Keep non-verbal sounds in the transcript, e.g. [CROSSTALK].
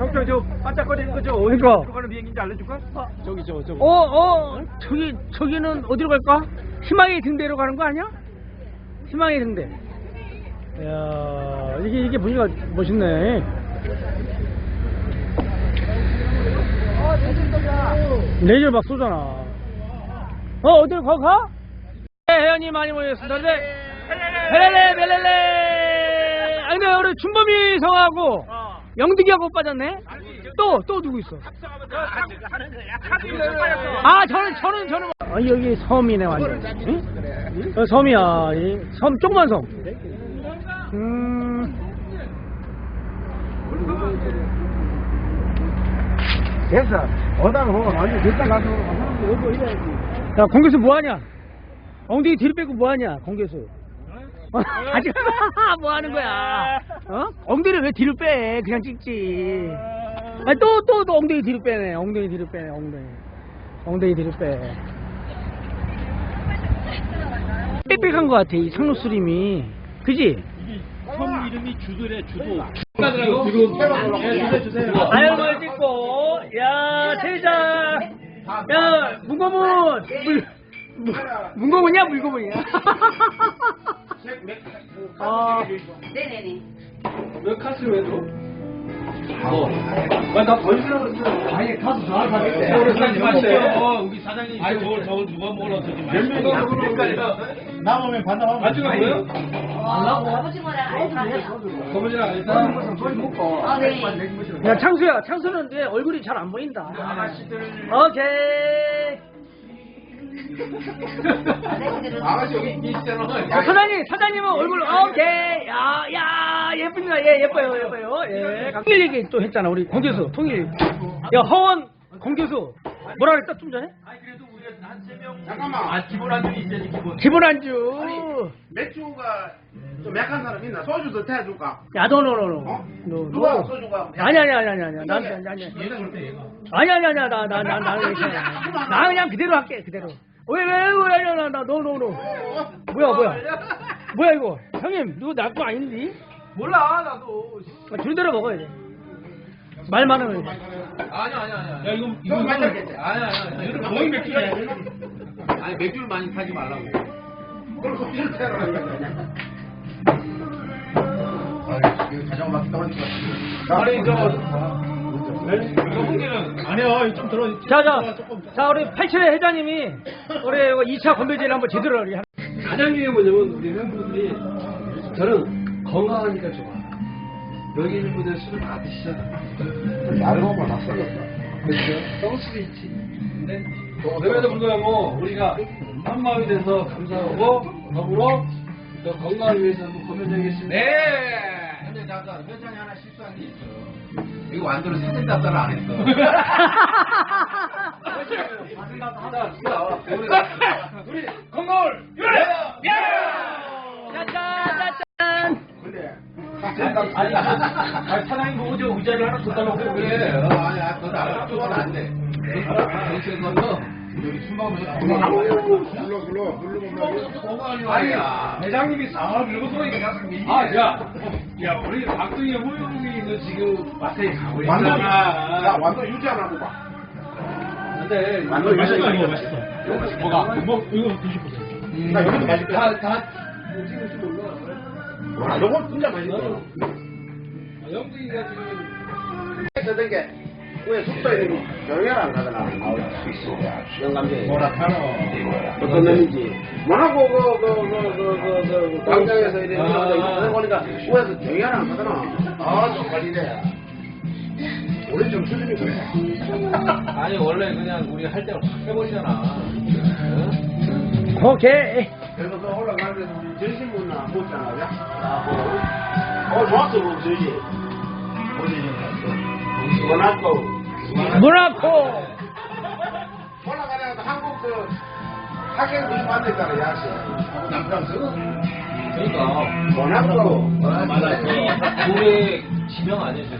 저, 저, 저, 반짝거리는 거, 저, 어디로 그러니까. 가는 비행기인지 알려줄까? 저기, 저, 저. 어, 어, 저기, 저기는 어디로 갈까? 희망의 등대로 가는 거 아니야? 희망의 등대. 이야, 이게, 이게 보니까 멋있네. 레이저 막 쏘잖아. 어, 어디로 가, 가? 네, 회원님 많이 모였습니다. 네. 벨렐레, 벨렐레. 아, 근데 우리 준범이 성하고 영득이하고 빠졌네? 또, 또 누구 있어? 아, 저는, 저는, 저는. 아, 여기 섬이네, 완전. 응? 어, 섬이야. 이 섬, 조그만 섬. 음. 됐어. 어다가 보고 완전 됐다 가서 여기 이래야지. 야, 공개수 뭐 하냐? 엉덩이 뒤로 빼고 뭐 하냐, 공개수? 어? [LAUGHS] 아직 뭐 하는 거야? 어? 엉덩이를 왜 뒤로 빼? 그냥 찍지. 아니, 또, 또, 또 엉덩이 뒤로 빼네. 엉덩이 뒤로 빼네, 엉덩이. 엉덩이 뒤로 빼. 빽빽한 것 같아, 이 상록수림이. 그지? 섬 이름이 주도래, 주도. 아유, 뭘 찍고, 야, 세자, 야, 문고문, 물, 문고문이야, 물고문이야? [LAUGHS] 아, 네네네. 왜 카스를 왜 줘? 뭐? 나 벌써 아니 사겠대. 오래 사지 마세요. 우리 사장님. 아니 저걸 저걸 누가 먹으러 저기 몇 명이 먹으러 남으면 반납하면 안 주는 거예요? 아버지모랑 알파요. 거머지랑 일단 거의 먹고. 아, 네. 야, 창수야, 창수는 내 얼굴이 잘 안 보인다. 오케이. 아가씨 여기 있잖아. 어, 사장님, 사장님은 얼굴, 오케이. 야, 야, 예쁩니다. 예, 예뻐요, 예뻐요. 예. 통일 얘기 또 했잖아, 우리 공교수, 통일. 야, 허원 공교수. 뭐라 그랬다, 좀 전에? 아니 그래도 우리가 한세 명. 잠깐만. 아 기본 안주 있어야지 기본. 기본 안주. 맥주가 좀 약한 사람 있나? 소주 더 태워줄까? 야, 너, 너, 너, 너. 어? 너, 누가 너. 소주가? 아니, 아니, 아니, 아니, 아니. 난, 아니, 아니. 얘가 그럴 때 얘가. 아니, 아니, 아니, 나, 나, 나, 나, 나, 이렇게. 나 그냥 그대로 할게, 그대로. 왜, 왜, 왜, 나, 나, 나, 너, 너, 너. 뭐야, 뭐야. 뭐야, 이거. 형님, 누구 나거 아닌데? 몰라 나도. 아, 줄대로 먹어야 돼. 말 많으면. 아니야 아니야 아니야. 야 이거 이거 좀 많이 먹겠지? 아니야 아니야. 이거 거의 맥주야. 아니 맥주를 많이 사지 말라고. 그럼 소주를 태워라. 자전거 막 떨어질 것 같아. 아니 저. 아니야 좀 들어. 자, 자, 자, 우리 87회 회장님이 우리 2차 건배제를 한번 제대로 하리. 가장 중요한 뭐냐면 우리 회원분들이 저는 건강하니까 좋아. 여기 있는 분들 술을 다 드시잖아. 나를 보면 다 썩었어. 그렇죠? 썩을 수도 있지. 근데 그럼에도 불구하고 우리가 한 마음이 돼서 감사하고 더불어 또 건강을 위해서 한번 건면하겠습니다. 네. 근데 잠깐 회장이 하나 실수한 게 있어. 이거 완전히 사진 답사를 안 했어. 우리 건강을 유래. 짜잔. 근데 아니 아니 사장님 보고 저 의자를 하나 더 달라고 그래. 아니야, 그거 안 그건 안 돼. 정치에서 불러 불러 건강이 말이야. 회장님이 상을 들고 소리가 아, 야, 야, 우리 박동희 호영이 너 지금 마트에 가고 완전 있잖아. 야 완전 유지 안 하고 봐. 근데 완전 유지 안 하고 맛있어. 이거 맛있어. 뭐가? 뭐 이거 드셔보세요. 나 여기도 맛있다. 다, 다, 뭐지, 뭐지 몰라. 와, 이거 진짜 맛있어. 아, 영국이가 지금 했던 게, 왜 조용해라 안 가더라. 영감제. 뭐라 카노. 어떤 놈인지. 뭐라고, 그, 그, 그, 그, 그, 그, 그, 광장에서 이래, 아, 아, 아. 보니까, 왜서 조용해라 안 가더라. 아, 좀 걸리네. 우리 좀 수준이 그래. [LAUGHS] 아니 원래 그냥 우리 할 때로 확 해버리잖아. 응? 오케이. 그래서 그 올라가는데 우리 전신문나 못잖아, 야? 아, 뭐. 어, 좋았어, 뭐, 저기. 어디, 모나코. 모나코. 올라가다가 한국 그 학생 무슨 만났잖아, 야씨. 남프랑스. 그러니까 모나코. 맞아. 우리 지명 아니에요.